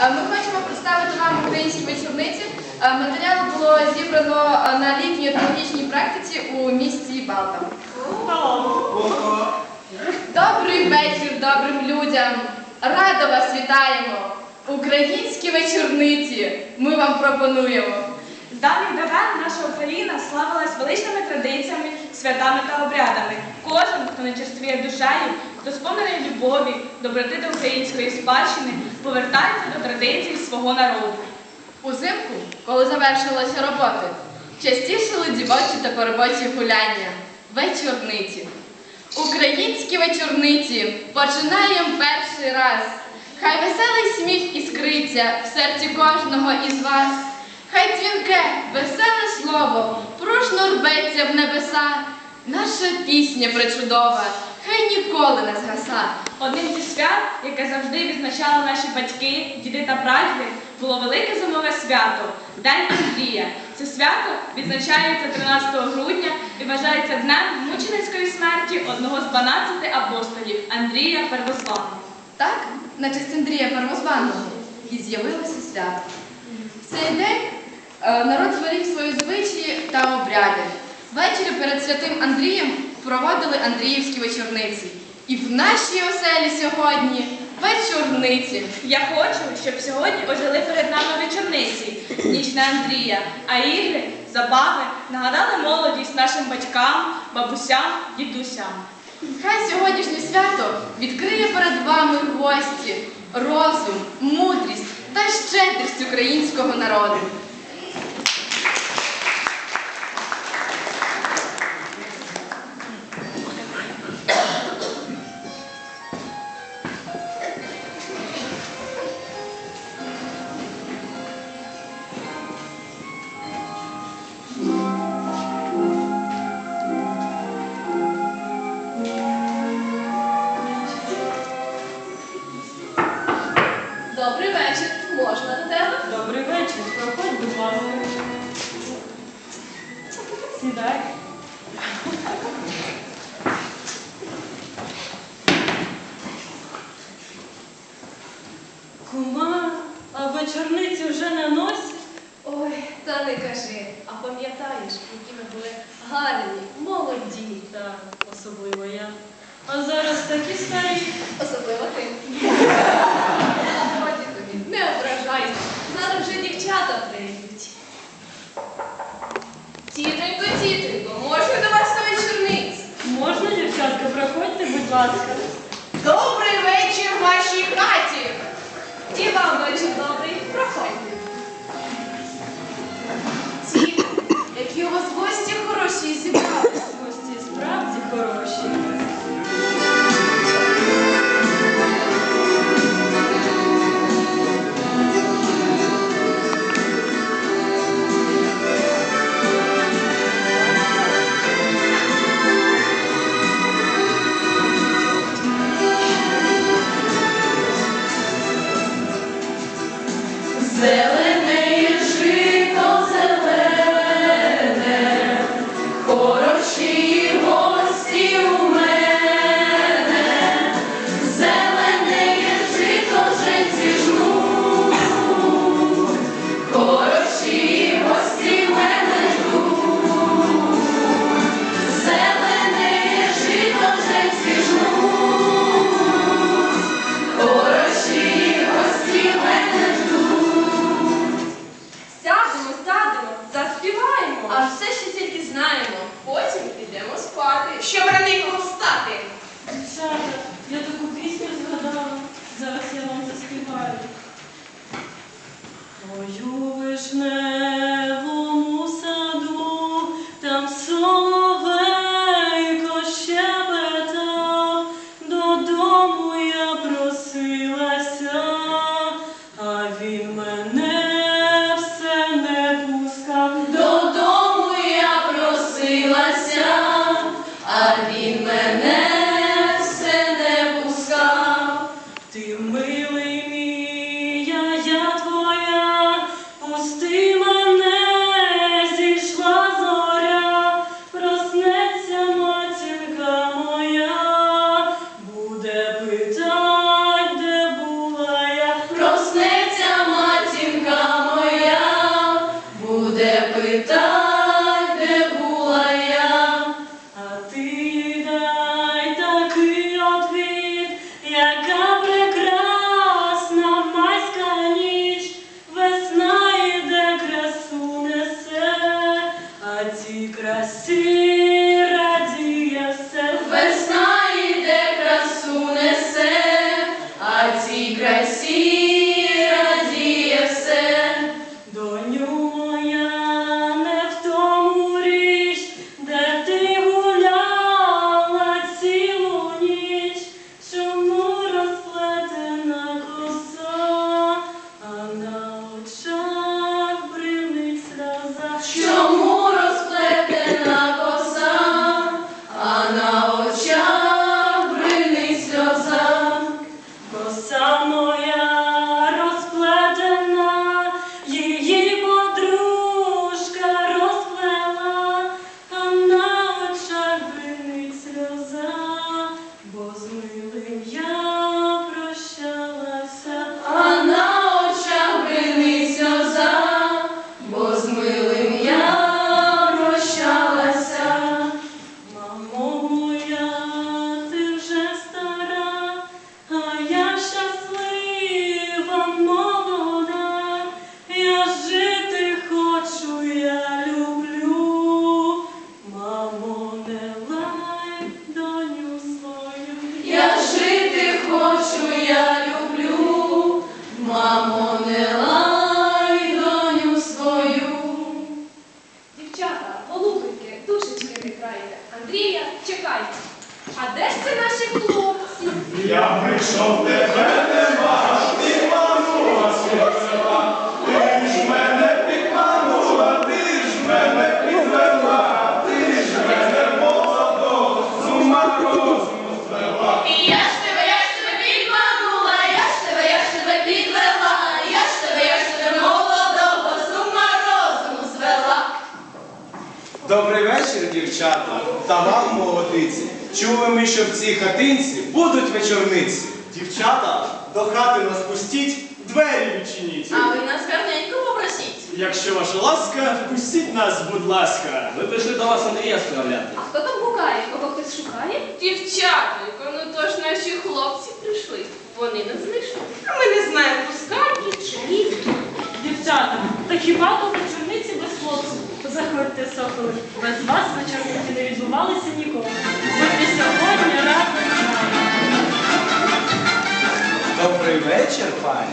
Е, Ми хочемо представити вам українські вечорниці. Е, Матеріал було зібрано е, на літній етнологічній практиці у місті Балта. Добрий вечір добрим людям! Радо вас вітаємо! Українські вечорниці ми вам пропонуємо. Давніх давен наша Україна славилась величними традиціями, святами та обрядами. Кожен, хто не черствіє душею, хто сповнений любові, доброти до української спадщини, повертається до традицій свого народу. Узимку, коли завершилися роботи, частішили дівочі та поробочі гуляння. Вечорниці. Українські вечорниці починаємо перший раз. Хай веселий сміх іскриться в серці кожного із вас. Хай дзвінке, веселе слово пружно рветься в небеса. Наша пісня причудова, хай ніколи не згаса. Одним зі свят, яке завжди відзначали наші батьки, діди та прадіди, було велике зимове свято День Андрія. Це свято відзначається 13 грудня і вважається днем мученицької смерті одного з 12 апостолів Андрія Первозваного. Так, на честь Андрія Первозваного і з'явилося свято. В цей день е, народ зберіг свої звичаї та обряди. Ввечері перед святим Андрієм проводили Андріївські вечорниці. І в нашій оселі сьогодні вечорниці. Я хочу, щоб сьогодні ожили перед нами вечорниці, ніч на Андрія, а ігри, забави нагадали молодість нашим батькам, бабусям, дідусям. Хай сьогоднішнє свято відкриє перед вами гості, розум, мудрість та щедрість українського народу. Проходьте, будь ласка. Добрий вечір вашій хаті. І вам вечір добрий, проходьте. Ті, які у вас гості хороші зібрались. Гості справді хороші. Billy. Дівчата, та вам, молодиці. Чули ми, що в цій хатинці будуть вечорниці. Дівчата, до хати нас пустіть, двері відчиніть. А ви нас гарненько попросіть. Якщо ваша ласка, пустіть нас, будь ласка. Ми прийшли до вас Андрія справляти. А хто там гукає? Кого хтось шукає? Дівчатонько, ну то ж наші хлопці прийшли. Вони нас знайшли. А ми не знаємо, пускають чи ні. Дівчата, та хіба то? Заходьте, соколи, без вас вечорниці не відбувалися ніколи. Будьте сьогодні з. Добрий вечір, пані.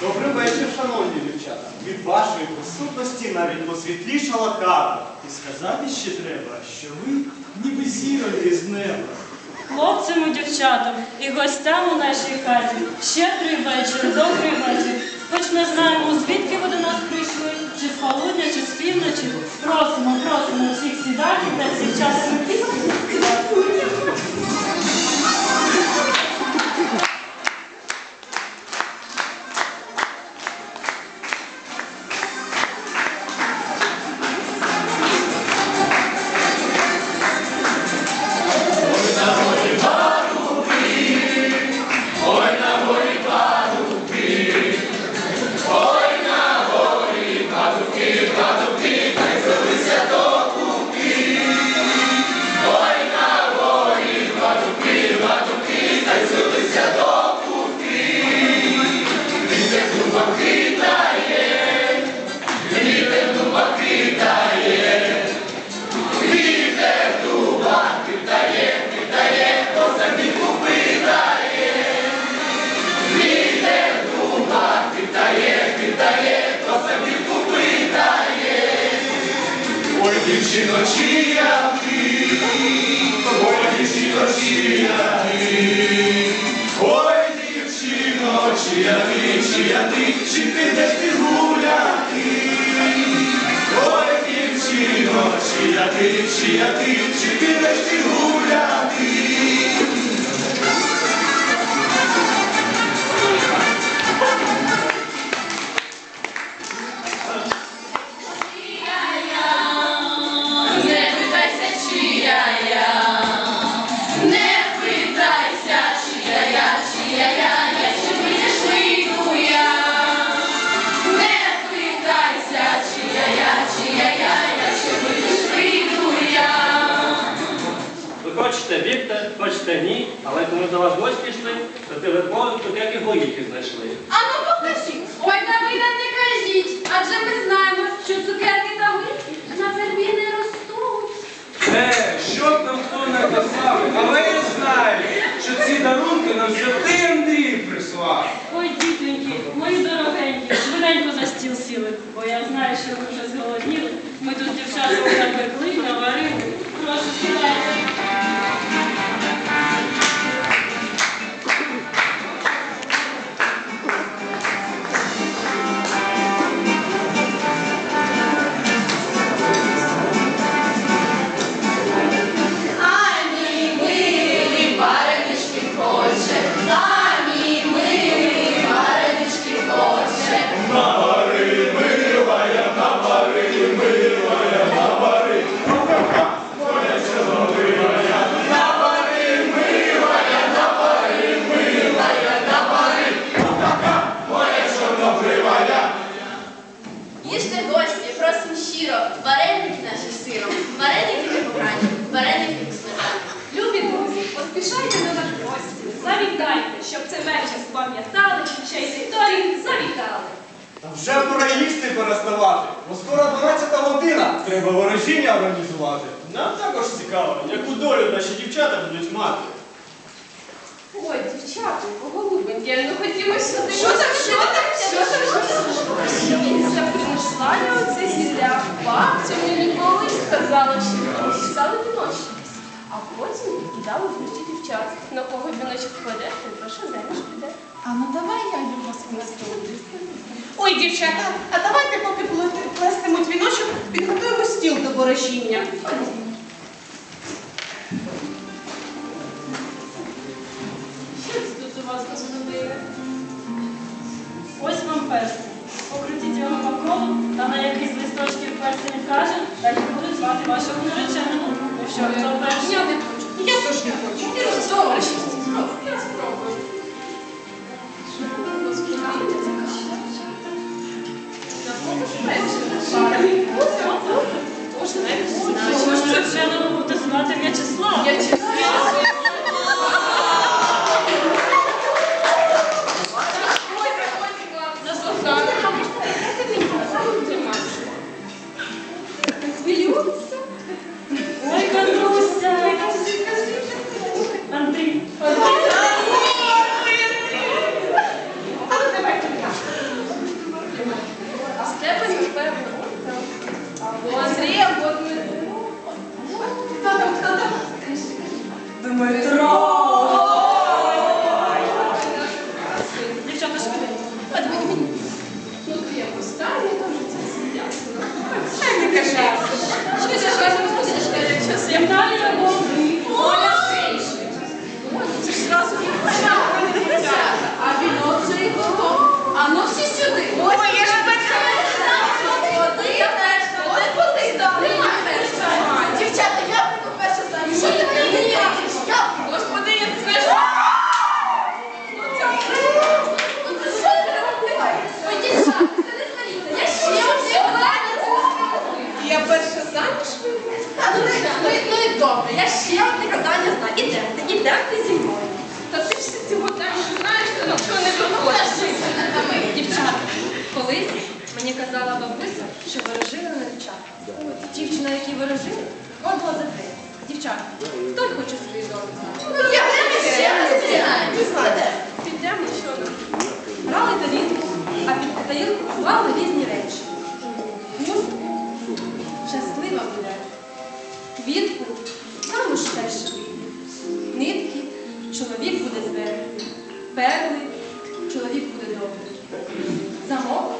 Добрий вечір, шановні дівчата. Від вашої присутності навіть посвітлішала хата. І сказати ще треба, що ви ніби зіроньки з неба. Хлопцям і дівчатам і гостям у нашій хаті. Щедрий вечір, добрий вечір. Хоч не знаємо, звідки ви до нас прийшли, чи з полудня, чи з півночі. Просимо, просимо всіх сідати та всіх часом чия ти, ой, дівчино, чия ти, ой, дівчино, чия ти, чия ти, чи підеш ти гуляти? Ой, дівчино, чия ти, чия ти, чи підеш ти гуляти? Але коли до вас гості йшли, то ти вербових тут як і горіхи знайшли. А ну покажіть. Ой, та ви нам не кажіть, адже ми знаємо, що цукерки та горіхи на вербі не ростуть. Е, що б там хто не казав, але я знаю, що ці дарунки нам святий Андрій прислав. Ой, дітеньки, мої дорогенькі, швиденько за стіл сіли, бо я знаю, що ви вже зголодніли. Ми тут дівчата напекли, наварили. Прошу сідайте. менше спам'ятали, чи чийсь вікторій завітали. Та вже пора їсти переставати, бо скоро 12 година треба ворожіння організувати. Нам також цікаво, яку долю наші дівчата будуть мати. Ой, дівчата, голубеньки, ну хотіла сюди. Що там, що там, що там, що там? Я принесла я оце зілля. Бабця мені колись сказала, що писали до ночі на кого віночок кладе, той прошу заміж піде. А ну давай я його сплету. Ой, дівчата, а давайте, поки плестимуть віночок, підготуємо стіл до ворожіння. Що це тут у вас господине? Ось вам перстень. Покрутіть його по колу та на якийсь листочків перстень каже, так і будуть звати вашого нареченого. Ну що, хто перший? Я не хочу. Я теж не хочу. Добре, казала що ворожили на дівчата. Дівчина, які ворожили, одла за три. Дівчата, хто хоче свою долю знати? Я ще не знаю. Знаєте. Підемо, що брали тарілку, а під тарілку клали різні речі. Музику, щаслива буде. Квітку, замуж теж. Нитки, чоловік буде зверху. Перли, чоловік буде добрий. Замок,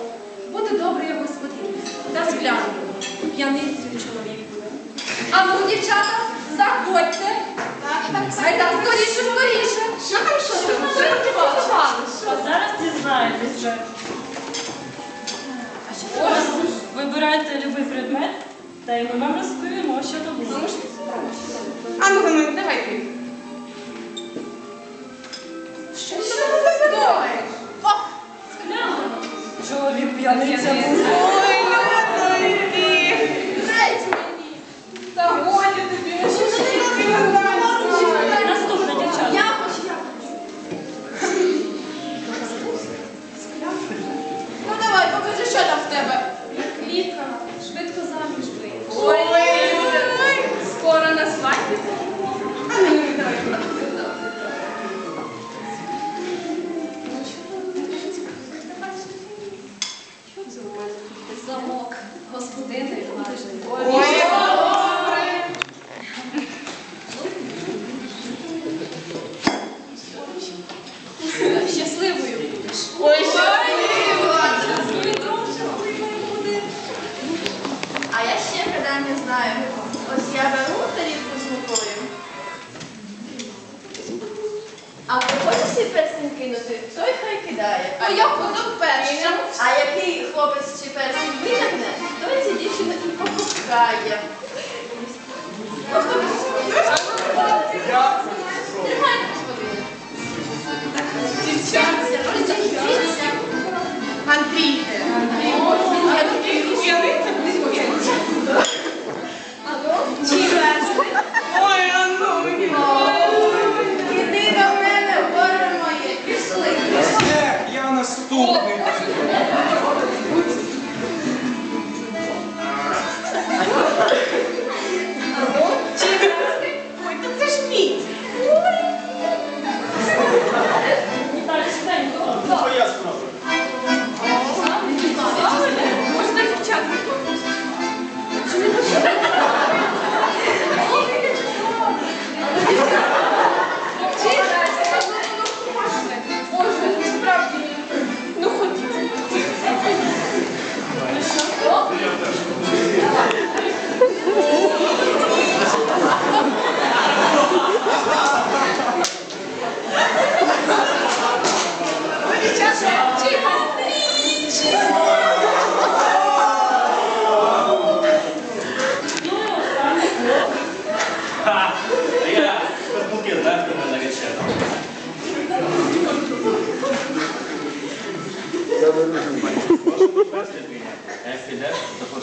п'яницею чоловік буде. А ну, дівчата, заходьте. Ай так, скоріше, скоріше. Що там, що там? Що там приготувалося? А зараз дізнаєтесь вже. Ось, вибирайте любий предмет, та й ми вам розповімо, що то буде. А ну, ну, давай ти. Що ти Склянка. Чоловік п'яниця буде. Андрій.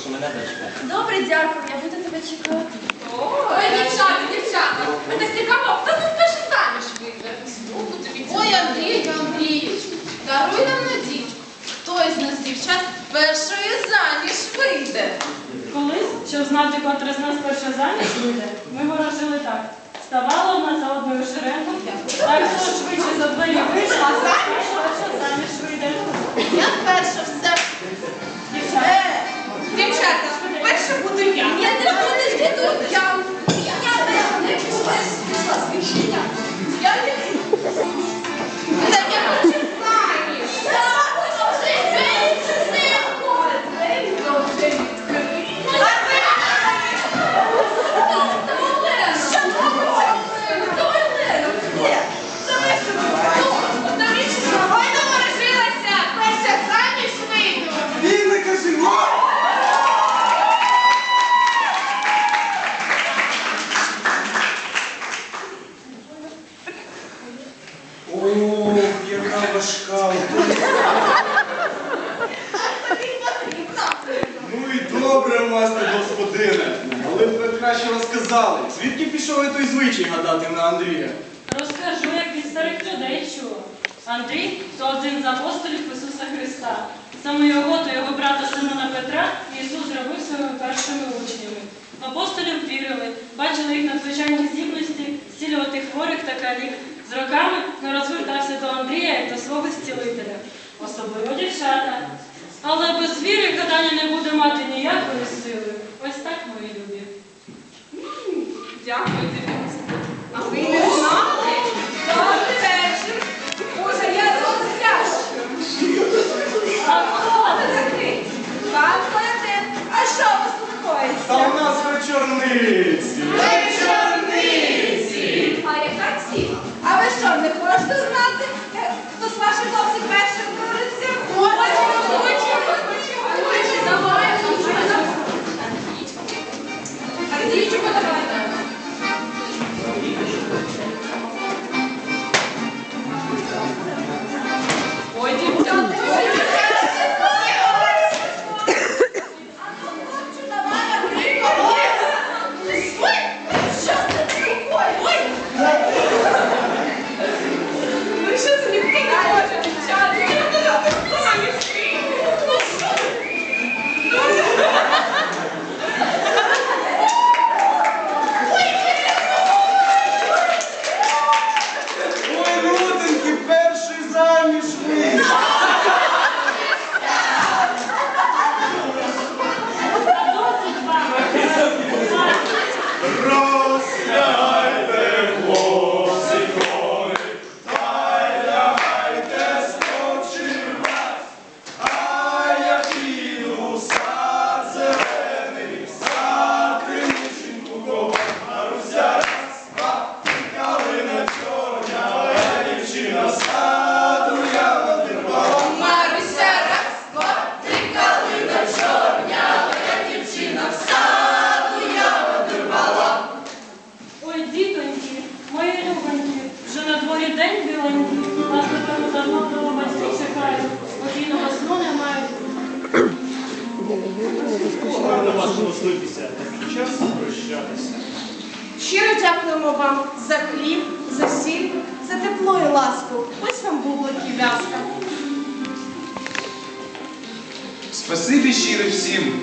Прошу мене дочекати. Добре, дякую, я буду тебе чекати. Ой, дівчата, дівчата, так цікаво, хто тут перший заміж вийде? Тобі. Ой, Андрій, Андрійович, даруй нам надію. Хто із нас дівчат першою заміж вийде? Колись, щоб знати, котра з нас перша заміж вийде, ми ворожили так. Ставала одна за одною шеренгом, так хто швидше за двері вийшла, а перша заміж вийде. Я перша все. Е, дівчата, перша буду я. Ні, не будеш діду, я. Я не пішла. Я не... Та я хочу заміж. Андрій то один з апостолів Ісуса Христа. Саме його та його брата Симона Петра Ісус зробив своїми першими учнями. Апостолів вірили, бачили їх надзвичайні здібності, зцілювати хворих та калік. З роками народ звертався до Андрія як до свого зцілителя, особливо дівчата. Але без віри гадання не буде мати ніякої сили. Ось так, мої любі. Дякую тобі, Пан а що вас спокоїться? Та у нас вечорниці. Вечорниці. А яка ціна? А ви що, не хочете знати,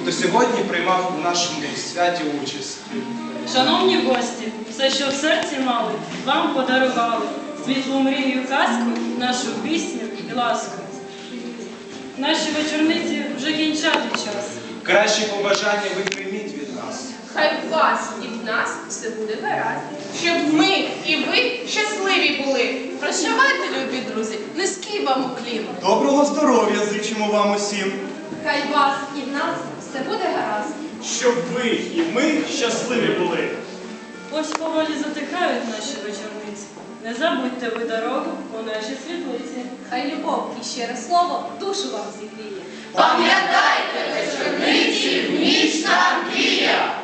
хто сьогодні приймав у нашому святі участь. Шановні гості, все, що в серці мали, вам подарували. Світлу мрію казку, нашу пісню і ласку. Наші вечорниці вже кінчати час. Кращі побажання ви прийміть від нас. Хай в вас і в нас все буде гаразд. Щоб ми і ви щасливі були. Прощавайте, любі друзі, низький вам уклін. Доброго здоров'я зичимо вам усім, Хай вас і в нас все буде гаразд. щоб ви і ми щасливі були. Ось поволі затихають наші вечорниці. Не забудьте ви дорогу у нашій світлиці. Хай любов і щире слово душу вам зігріє. Пам'ятайте вечорниці в ніч нам Андрія.